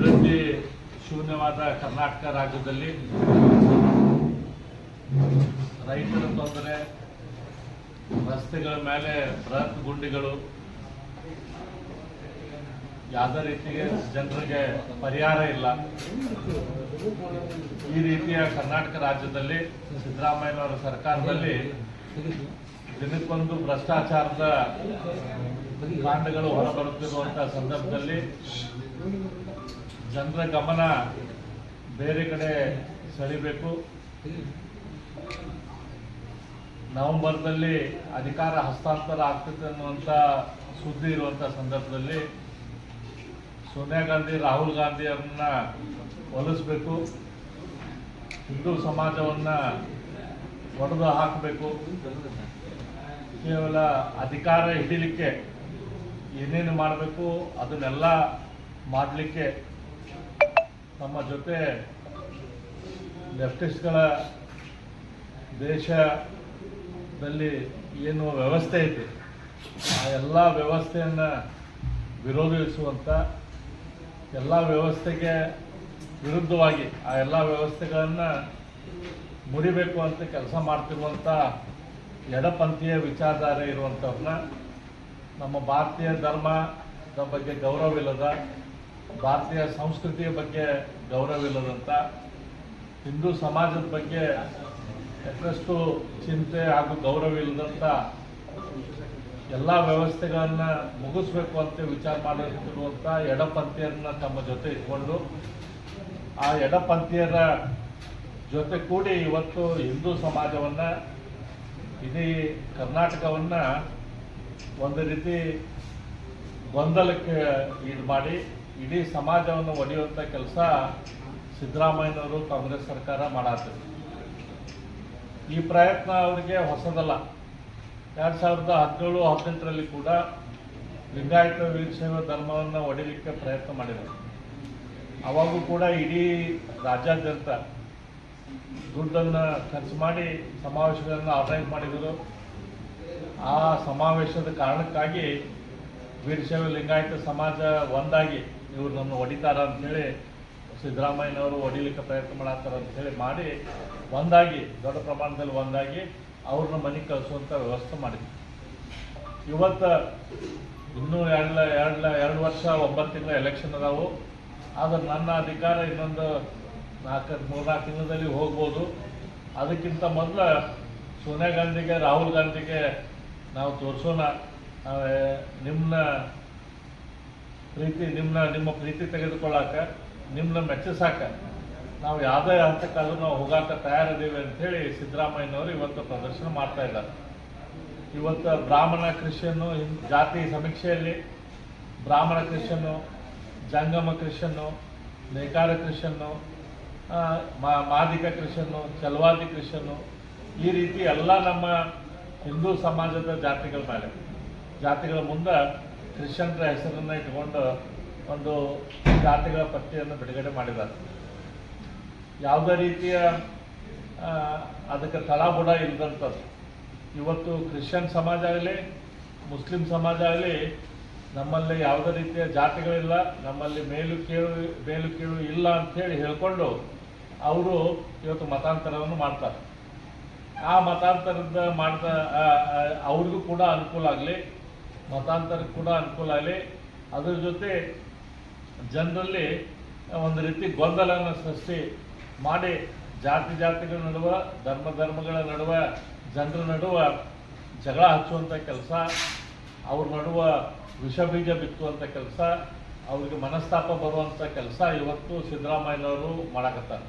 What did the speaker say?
ಅಭಿವೃದ್ಧಿ ಶೂನ್ಯವಾದ ಕರ್ನಾಟಕ ರಾಜ್ಯದಲ್ಲಿ ರೈತರ ತೊಂದರೆ, ರಸ್ತೆಗಳ ಮೇಲೆ ಬೃಹತ್ ಗುಂಡಿಗಳು, ಯಾವುದೇ ರೀತಿಗೆ ಜನರಿಗೆ ಪರಿಹಾರ ಇಲ್ಲ. ಈ ರೀತಿಯ ಕರ್ನಾಟಕ ರಾಜ್ಯದಲ್ಲಿ ಸಿದ್ದರಾಮಯ್ಯನವರ ಸರ್ಕಾರದಲ್ಲಿ ದಿನಕ್ಕೊಂದು ಭ್ರಷ್ಟಾಚಾರದ ಕಾಂಡಗಳು ಹೊರಬರುತ್ತಿರುವಂತಹ ಸಂದರ್ಭದಲ್ಲಿ ಜನರ ಗಮನ ಬೇರೆ ಕಡೆ ಸೆಳಿಬೇಕು. ನವೆಂಬರ್ನಲ್ಲಿ ಅಧಿಕಾರ ಹಸ್ತಾಂತರ ಆಗ್ತದೆ ಅನ್ನುವಂಥ ಸುದ್ದಿ ಇರುವಂಥ ಸಂದರ್ಭದಲ್ಲಿ ಸೋನಿಯಾ ಗಾಂಧಿ, ರಾಹುಲ್ ಗಾಂಧಿ ಅವ್ರನ್ನ ಒಲಿಸ್ಬೇಕು ಹಿಂದೂ ಸಮಾಜವನ್ನ ಒಡೆದು ಹಾಕಬೇಕು. ಕೇವಲ ಅಧಿಕಾರ ಹಿಡಿಲಿಕ್ಕೆ ಏನೇನು ಮಾಡಬೇಕು, ಅದನ್ನೆಲ್ಲ ಮಾಡಲಿಕ್ಕೆ ನಮ್ಮ ಜೊತೆ ಲೆಫ್ಟಿಸ್ಟ್ಗಳ ದೇಶದಲ್ಲಿ ಏನು ವ್ಯವಸ್ಥೆ ಇದೆ, ಆ ಎಲ್ಲ ವ್ಯವಸ್ಥೆಯನ್ನು ವಿರೋಧಿಸುವಂಥ ಎಲ್ಲ ವ್ಯವಸ್ಥೆಗೆ ವಿರುದ್ಧವಾಗಿ ಆ ಎಲ್ಲ ವ್ಯವಸ್ಥೆಗಳನ್ನು ಮುರಿಬೇಕು ಅಂತ ಕೆಲಸ ಮಾಡ್ತಿರುವಂಥ ಎಡಪಂಥೀಯ ವಿಚಾರಧಾರೆ ಇರುವಂಥವ್ರನ್ನ ನಮ್ಮ ಭಾರತೀಯ ಧರ್ಮದ ಬಗ್ಗೆ ಗೌರವವಿಲ್ಲದ ಭಾರತೀಯ ಸಂಸ್ಕೃತಿಯ ಬಗ್ಗೆ ಗೌರವವಿಲ್ಲದಂಥ ಹಿಂದೂ ಸಮಾಜದ ಬಗ್ಗೆ ಯಥಷ್ಟು ಚಿಂತೆ ಹಾಗೂ ಗೌರವ ಇಲ್ಲದಂಥ ಎಲ್ಲ ವ್ಯವಸ್ಥೆಗಳನ್ನು ಮುಗಿಸ್ಬೇಕು ಅಂತ ವಿಚಾರ ಮಾಡುತ್ತಿರುವಂಥ ಎಡಪಂಥೀಯರನ್ನ ತಮ್ಮ ಜೊತೆ ಇಟ್ಕೊಂಡು, ಆ ಎಡಪಂಥೀಯರ ಜೊತೆ ಕೂಡಿ ಇವತ್ತು ಹಿಂದೂ ಸಮಾಜವನ್ನು, ಇಡೀ ಕರ್ನಾಟಕವನ್ನು ಒಂದು ರೀತಿ ಗೊಂದಲಕ್ಕೆ ಇದು ಮಾಡಿ ಇಡೀ ಸಮಾಜವನ್ನು ಒಡೆಯುವಂಥ ಕೆಲಸ ಸಿದ್ದರಾಮಯ್ಯನವರು ಕಾಂಗ್ರೆಸ್ ಸರ್ಕಾರ ಮಾಡಾತ್ತದೆ ಈ ಪ್ರಯತ್ನ ಅವರಿಗೆ ಹೊಸದಲ್ಲ. ಎರಡು ಸಾವಿರದ ಹದಿನೇಳು, ಹದಿನೆಂಟರಲ್ಲಿ ಕೂಡ ಲಿಂಗಾಯತ ವೀರಶೈವ ಧರ್ಮವನ್ನು ಒಡೆಯಲಿಕ್ಕೆ ಪ್ರಯತ್ನ ಮಾಡಿದರು ಅವಾಗೂ ಕೂಡ ಇಡೀ ರಾಜ್ಯಾದ್ಯಂತ ದುಡ್ಡನ್ನು ಖರ್ಚು ಮಾಡಿ ಸಮಾವೇಶಗಳನ್ನು ಆರ್ಗನೈಸ್ ಮಾಡಿದರು. ಆ ಸಮಾವೇಶದ ಕಾರಣಕ್ಕಾಗಿ ವೀರಶೈವ ಲಿಂಗಾಯತ ಸಮಾಜ ಒಂದಾಗಿ ಇವರು ನಮ್ಮನ್ನು ಹೊಡಿತಾರ ಅಂಥೇಳಿ ಸಿದ್ದರಾಮಯ್ಯನವರು ಹೊಡಿಲಿಕ್ಕೆ ಪ್ರಯತ್ನ ಮಾಡತ್ತಾರ ಅಂಥೇಳಿ ಮಾಡಿ ಒಂದಾಗಿ, ದೊಡ್ಡ ಪ್ರಮಾಣದಲ್ಲಿ ಒಂದಾಗಿ ಅವ್ರನ್ನ ಮನೆಗೆ ಕಳಿಸುವಂಥ ವ್ಯವಸ್ಥೆ ಮಾಡಿದ್ವಿ. ಇವತ್ತು ಇನ್ನೂ ಎರಡು ಎರಡು ಎರಡು ವರ್ಷ, ಒಂಬತ್ತು ತಿಂಗಳ ಎಲೆಕ್ಷನ್ ಅದಾವು. ಆದ್ರೆ ನನ್ನ ಅಧಿಕಾರ ಇನ್ನೊಂದು ನಾಲ್ಕು ಮೂರ್ನಾಲ್ಕು ತಿಂಗಳಲ್ಲಿ ಹೋಗ್ಬೋದು. ಅದಕ್ಕಿಂತ ಮೊದಲು ಸೋನಿಯಾ ಗಾಂಧಿಗೆ, ರಾಹುಲ್ ಗಾಂಧಿಗೆ ನಾವು ತೋರಿಸೋಣ. ನಿಮ್ಮ ಪ್ರೀತಿ ನಿಮ್ಮನ್ನ ನಿಮ್ಮ ಪ್ರೀತಿ ತೆಗೆದುಕೊಳ್ಳಾಕ ನಿಮ್ಮನ್ನ ಮೆಚ್ಚಿಸಾಕ ನಾವು ಯಾವುದೇ ಹಂತಕ್ಕಾದ್ರೂ ನಾವು ಹೋಗಾಕ ತಯಾರಿದ್ದೀವಿ ಅಂಥೇಳಿ ಸಿದ್ದರಾಮಯ್ಯನವರು ಇವತ್ತು ಪ್ರದರ್ಶನ ಮಾಡ್ತಾ ಇದ್ದಾರೆ. ಇವತ್ತು ಬ್ರಾಹ್ಮಣ ಕ್ರಿಶ್ಚಿಯನ್ನು ಜಾತಿ ಸಮೀಕ್ಷೆಯಲ್ಲಿ ಬ್ರಾಹ್ಮಣ ಕ್ರಿಶ್ಚಿಯನ್ನು ಜಂಗಮ ಕ್ರಿಶ್ಚಿಯನ್ನು ನೇಕಾರ ಕ್ರಿಶ್ಚಿಯನ್ನು ಆ, ಮಾ- ಮಾದಿಗ ಕ್ರಿಶ್ಚಿಯನ್ನು ಚಲವಾದಿ ಕ್ರಿಶ್ಚಿಯನ್ನು ಈ ರೀತಿ ಎಲ್ಲ ನಮ್ಮ ಹಿಂದೂ ಸಮಾಜದ ಜಾತಿಗಳ ಮೇಲೆ ಜಾತಿಗಳ ಮುಂದೆ ಕ್ರಿಶ್ಚಿಯನ್ರ ಹೆಸರನ್ನು ಇಟ್ಕೊಂಡು ಒಂದು ಜಾತಿಗಳ ಪಟ್ಟಿಯನ್ನು ಬಿಡುಗಡೆ ಮಾಡಿದ್ದಾರೆ. ಯಾವುದೇ ರೀತಿಯ ಅದಕ್ಕೆ ತಳಬುಡ ಇಲ್ಲದಂಥದ್ದು ಇವತ್ತು ಕ್ರಿಶ್ಚಿಯನ್ ಸಮಾಜ ಆಗಲಿ, ಮುಸ್ಲಿಂ ಸಮಾಜ ಆಗಲಿ, ನಮ್ಮಲ್ಲಿ ಯಾವುದೇ ರೀತಿಯ ಜಾತಿಗಳಿಲ್ಲ, ನಮ್ಮಲ್ಲಿ ಮೇಲು ಕೀಳು ಮೇಲು ಕೀಳು ಇಲ್ಲ ಅಂಥೇಳಿ ಹೇಳ್ಕೊಂಡು ಅವರು ಇವತ್ತು ಮತಾಂತರವನ್ನು ಮಾಡ್ತಾರೆ. ಆ ಮತಾಂತರದ ಮಾಡ್ತಾ ಅವ್ರಿಗೂ ಕೂಡ ಅನುಕೂಲ ಆಗಲಿ. ಮತಾಂತರಕ್ಕೆ ಕೂಡ ಅನುಕೂಲ ಆಗಲಿ. ಅದರ ಜೊತೆ ಜನರಲ್ಲಿ ಒಂದು ರೀತಿ ಗೊಂದಲವನ್ನು ಸೃಷ್ಟಿ ಮಾಡಿ ಜಾತಿ ಜಾತಿಗಳ ನಡುವೆ, ಧರ್ಮ ಧರ್ಮಗಳ ನಡುವೆ, ಜನರ ನಡುವೆ ಜಗಳ ಹಚ್ಚುವಂಥ ಕೆಲಸ, ಅವ್ರ ನಡುವೆ ವಿಷ ಬೀಜ ಬಿತ್ತುವಂಥ ಕೆಲಸ, ಅವ್ರಿಗೆ ಮನಸ್ತಾಪ ಬರುವಂಥ ಕೆಲಸ ಇವತ್ತು ಸಿದ್ದರಾಮಯ್ಯನವರು ಮಾಡಕತ್ತಾರೆ.